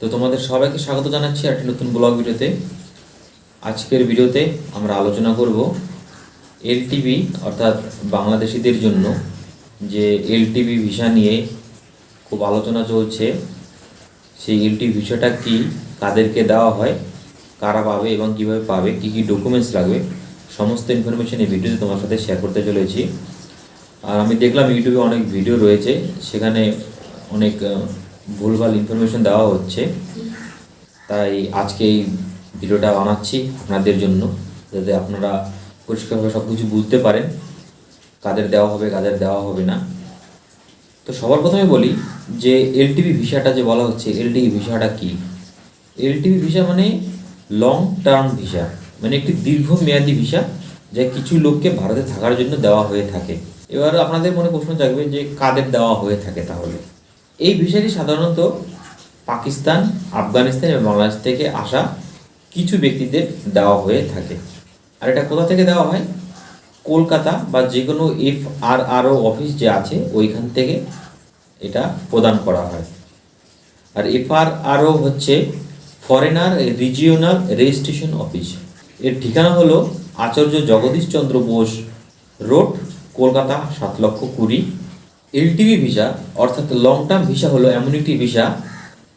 তো তোমাদের সবাইকে স্বাগত জানাচ্ছি একটি নতুন ব্লগ ভিডিওতে। আজকের ভিডিওতে আমরা আলোচনা করব এলটিভি, অর্থাৎ বাংলাদেশিদের জন্য যে এলটিভি ভিসা নিয়ে খুব আলোচনা চলছে, সেই এলটিভি ভিসাটা কি, কাদেরকে দেওয়া হয়, কারা পাবে এবং কীভাবে পাবে, কি কি ডকুমেন্টস লাগবে, সমস্ত ইনফরমেশন এই ভিডিওতে তোমার সাথে শেয়ার করতে চলেছি। আর আমি দেখলাম ইউটিউবে অনেক ভিডিও রয়েছে, সেখানে অনেক ভুলভাল ইনফরমেশন দেওয়া হচ্ছে। তাই আজকে এই ভিডিওটা বানাচ্ছি আপনাদের জন্য, যাতে আপনারা পরিষ্কারভাবে সব কিছু বুঝতে পারেন, কাদের দেওয়া হবে, কাদের দেওয়া হবে না। তো সবার প্রথমে বলি যে এলটিভি ভিসাটা যে বলা হচ্ছে এলটিভি ভিসাটা কি? এলটিভি ভিসা মানে লং টার্ম ভিসা মানে একটি দীর্ঘমেয়াদী ভিসা যা কিছু লোককে ভারতে থাকার জন্য দেওয়া হয়ে থাকে। এবার আপনাদের মনে প্রশ্ন জাগবে যে কাদের দেওয়া হয়ে থাকে তাহলে? এই ভিসাটি সাধারণত পাকিস্তান, আফগানিস্তান এবং বাংলাদেশ থেকে আসা কিছু ব্যক্তিদের দেওয়া হয়ে থাকে। আর এটা কোথা থেকে দেওয়া হয়? কলকাতা বা যে কোনো এফ আর আরও অফিস যে আছে, ওইখান থেকে এটা প্রদান করা হয়। আর এফ আর আরও হচ্ছে ফরেনার রিজিওনাল রেজিস্ট্রেশন অফিস। এর ঠিকানা হলো আচার্য জগদীশ চন্দ্র বোস রোড, কলকাতা, সাত লক্ষ কুড়ি এলটিভি ভিসা অর্থাৎ লং টার্ম ভিসা হলো এমন একটি ভিসা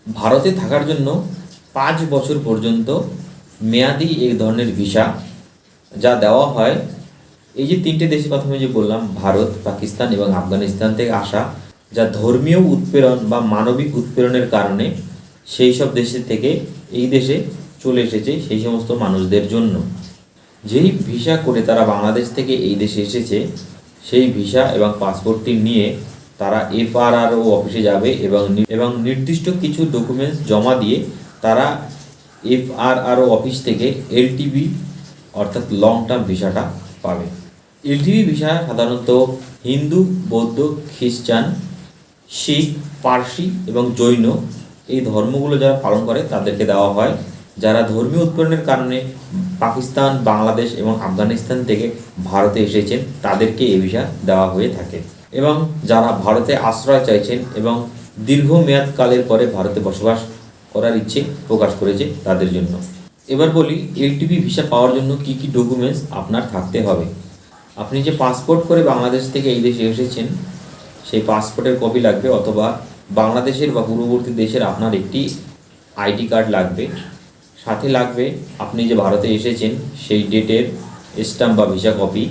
ভারতে থাকার জন্য পাঁচ বছর পর্যন্ত মেয়াদি এই ধরনের ভিসা যা দেওয়া হয়। এই যে তিনটে দেশে প্রথমে যে বললাম, ভারত, পাকিস্তান এবং আফগানিস্তান থেকে আসা, যা ধর্মীয় উৎপীড়ন বা মানবিক উৎপীড়নের কারণে সেই সব দেশের থেকে এই দেশে চলে এসেছে সেই সমস্ত মানুষদের জন্য। যেই ভিসা করে তারা বাংলাদেশ থেকে এই দেশে এসেছে সেই ভিসা এবং পাসপোর্টটি নিয়ে তারা এফআরআরও অফিসে যাবে এবং এবং নির্দিষ্ট কিছু ডকুমেন্টস জমা দিয়ে তারা এফআরআরও অফিস থেকে এলটিবি অর্থাৎ লং টার্ম ভিসাটা পাবে। এলটিবি ভিসা সাধারণত হিন্দু, বৌদ্ধ, খ্রিস্টান, শিখ, পার্সি এবং জৈন এই ধর্মগুলো যারা পালন করে তাদেরকে দেওয়া হয়। যারা ধর্মীয় উৎপন্নের কারণে পাকিস্তান, বাংলাদেশ এবং আফগানিস্তান থেকে ভারতে এসেছেন, তাদেরকে এই ভিসা দেওয়া হয়ে থাকে। এবং যারা ভারতে আশ্রয় চাইছেন এবং দীর্ঘমেয়াদকালের পরে ভারতে বসবাস করার ইচ্ছে প্রকাশ করেছে তাদের জন্য। এবার বলি এলটিপি ভিসা পাওয়ার জন্য কি কি ডকুমেন্টস আপনার থাকতে হবে? আপনি যে পাসপোর্ট করে বাংলাদেশ থেকে এই দেশে এসেছেন, সেই পাসপোর্টের কপি লাগবে অথবা বাংলাদেশের বা পূর্ববর্তী দেশের আপনার একটি আইডি কার্ড লাগবে। সাথে লাগবে আপনি যে ভারতে এসেছেন সেই ডেটের স্ট্যাম্প বা ভিসা কপি।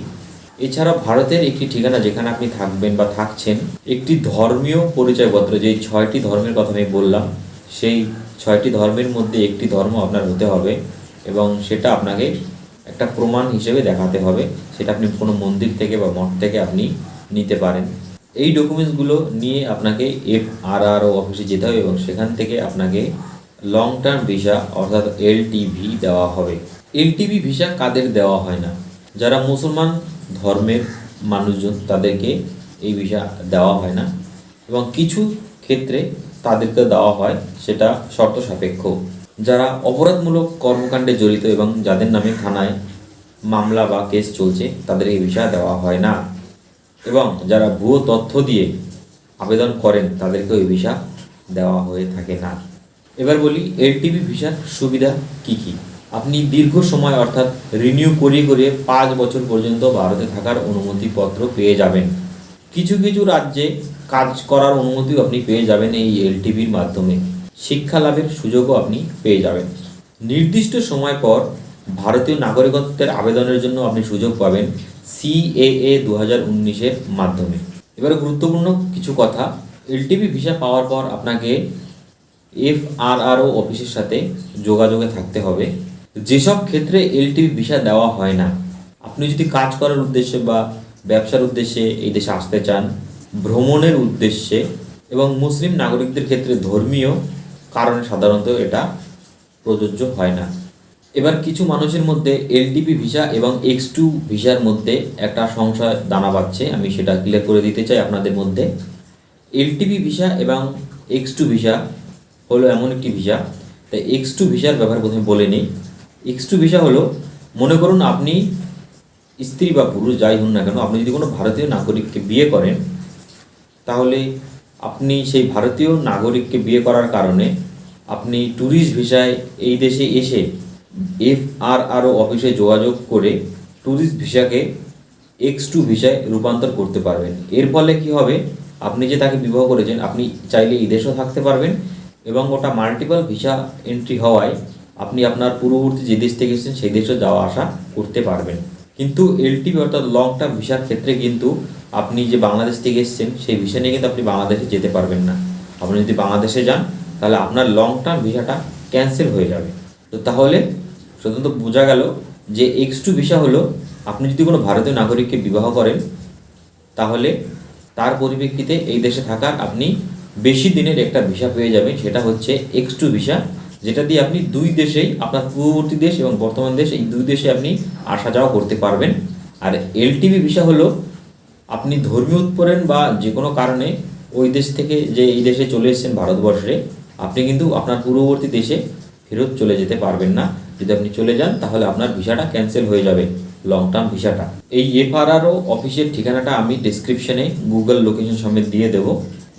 এছাড়া ভারতের একটি ঠিকানা যেখানে আপনি থাকবেন বা থাকছেন, একটি ধর্মীয় পরিচয়পত্র, যেই ছয়টি ধর্মের কথা আমি বললাম, সেই ছয়টি ধর্মের মধ্যে একটি ধর্ম আপনার হতে হবে এবং সেটা আপনাকে একটা প্রমাণ হিসেবে দেখাতে হবে। সেটা আপনি কোনো মন্দির থেকে বা মঠ থেকে আপনি নিতে পারেন। এই ডকুমেন্টসগুলো নিয়ে আপনাকে এফ আর আর ও অফিসে যেতে হবে এবং সেখান থেকে আপনাকে লং টার্ম ভিসা অর্থাৎ এলটিভি দেওয়া হবে। এলটিভি ভিসা কাদের দেওয়া হয় না? যারা মুসলমান ধর্মের মানুষজন তাদেরকে এই ভিসা দেওয়া হয় না। এবং কিছু ক্ষেত্রে তাদেরকে দেওয়া হয়, সেটা শর্ত সাপেক্ষ। যারা অপরাধমূলক কর্মকাণ্ডে জড়িত এবং যাদের নামে থানায় মামলা বা কেস চলছে, তাদের এই ভিসা দেওয়া হয় না। এবং যারা ভুয়ো তথ্য দিয়ে আবেদন করেন, তাদেরকেও এই ভিসা দেওয়া হয়ে থাকে না। এবার বলি এলটিভি ভিসার সুবিধা কি কি? আপনি দীর্ঘ সময় অর্থাৎ রিনিউ করিয়ে করিয়ে পাঁচ বছর পর্যন্ত ভারতে থাকার অনুমতিপত্র পেয়ে যাবেন। কিছু কিছু রাজ্যে কাজ করার অনুমতিও আপনি পেয়ে যাবেন এই এলটিভির মাধ্যমে। শিক্ষা লাভের সুযোগও আপনি পেয়ে যাবেন। নির্দিষ্ট সময় পর ভারতীয় নাগরিকত্বের আবেদনের জন্য আপনি সুযোগ পাবেন সিএএ দু হাজার উনিশের মাধ্যমে। এবারে গুরুত্বপূর্ণ কিছু কথা। এলটিভি ভিসা পাওয়ার পর আপনাকে এফ আর আর ও অফিসের সাথে যোগাযোগে থাকতে হবে। যেসব ক্ষেত্রে এলটিভি ভিসা দেওয়া হয় না, আপনি যদি কাজ করার উদ্দেশ্যে বা ব্যবসার উদ্দেশ্যে এই দেশে আসতে চান, ভ্রমণের উদ্দেশ্যে এবং মুসলিম নাগরিকদের ক্ষেত্রে ধর্মীয় কারণে সাধারণত এটা প্রযোজ্য হয় না। এবার কিছু মানুষের মধ্যে এলটিপি ভিসা এবং এক্স টু ভিসার মধ্যে একটা সংশয় দানা বাচ্ছে আমি সেটা ক্লিয়ার করে দিতে চাই আপনাদের মধ্যে। এলটিপি ভিসা এবং এক্স টু ভিসা হলো এমন একটি ভিসা। তাই এক্স টু ভিসার ব্যাপারে প্রথমে বলে নিই। এক্স টু ভিসা হলো, মনে করুন আপনি স্ত্রী বা পুরুষ যাই হন না কেন, আপনি যদি কোনো ভারতীয় নাগরিককে বিয়ে করেন, তাহলে আপনি সেই ভারতীয় নাগরিককে বিয়ে করার কারণে আপনি ট্যুরিস্ট ভিসায় এই দেশে এসে এফ আর আরও অফিসে যোগাযোগ করে ট্যুরিস্ট ভিসাকে এক্স টু ভিসায় রূপান্তর করতে পারবেন। এর ফলে কি হবে? আপনি যে তাকে বিবাহ করেছেন, আপনি চাইলে এই দেশেও থাকতে পারবেন। এবং ওটা মাল্টিপল ভিসা এন্ট্রি হওয়ায় আপনি আপনার পূর্ববর্তী যে দেশ থেকে এসেছেন, সেই দেশেও যাওয়া আসা করতে পারবেন। কিন্তু এলটিভি অর্থাৎ লং টার্ম ভিসার ক্ষেত্রে কিন্তু আপনি যে বাংলাদেশ থেকে এসেছেন, সেই ভিসা নিয়ে কিন্তু আপনি বাংলাদেশে যেতে পারবেন না। আপনি যদি বাংলাদেশে যান, তাহলে আপনার লং টার্ম ভিসাটা ক্যান্সেল হয়ে যাবে। তো তাহলে সাধারণত বোঝা গেল যে এক্স টু ভিসা হলো, আপনি যদি কোনো ভারতীয় নাগরিককে বিবাহ করেন, তাহলে তার পরিপ্রেক্ষিতে এই দেশে থাকার আপনি বেশি দিনের একটা ভিসা পেয়ে যাবেন, সেটা হচ্ছে এক্স টু ভিসা, যেটা দিয়ে আপনি দুই দেশেই, আপনার পূর্ববর্তী দেশ এবং বর্তমান দেশ, এই দুই দেশে আপনি আসা যাওয়া করতে পারবেন। আর এলটিভি ভিসা হলো, আপনি ধর্মীয় উৎপরেন বা যে কোনো কারণে ওই দেশ থেকে যে এই দেশে চলে এসেছেন ভারতবর্ষে, আপনি কিন্তু আপনার পূর্ববর্তী দেশে ফেরত চলে যেতে পারবেন না। যদি আপনি চলে যান, তাহলে আপনার ভিসাটা ক্যান্সেল হয়ে যাবে লং টার্ম ভিসাটা। এই এফআরআরও অফিসের ঠিকানাটা আমি ডিসক্রিপশনে গুগল লোকেশন সমেত দিয়ে দেবো।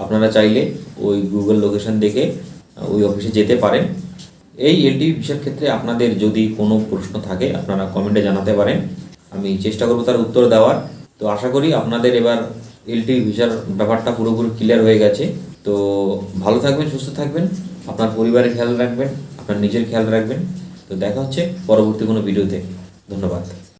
আপনারা চাইলে ওই গুগল লোকেশন দেখে ওই অফিসে যেতে পারেন। এই এলটিভি ভিসার ক্ষেত্রে আপনাদের যদি কোনো প্রশ্ন থাকে, আপনারা কমেন্টে জানাতে পারেন। আমি চেষ্টা করব তার উত্তর দেওয়ার। তো আশা করি আপনাদের এবার এলটিভি ভিসার ব্যাপারটা পুরোপুরি ক্লিয়ার হয়ে গেছে। তো ভালো থাকবেন, সুস্থ থাকবেন। আপনার পরিবারের খেয়াল রাখবেন, আপনার নিজের খেয়াল রাখবেন। তো দেখা হচ্ছে পরবর্তী কোনো ভিডিওতে ধন্যবাদ।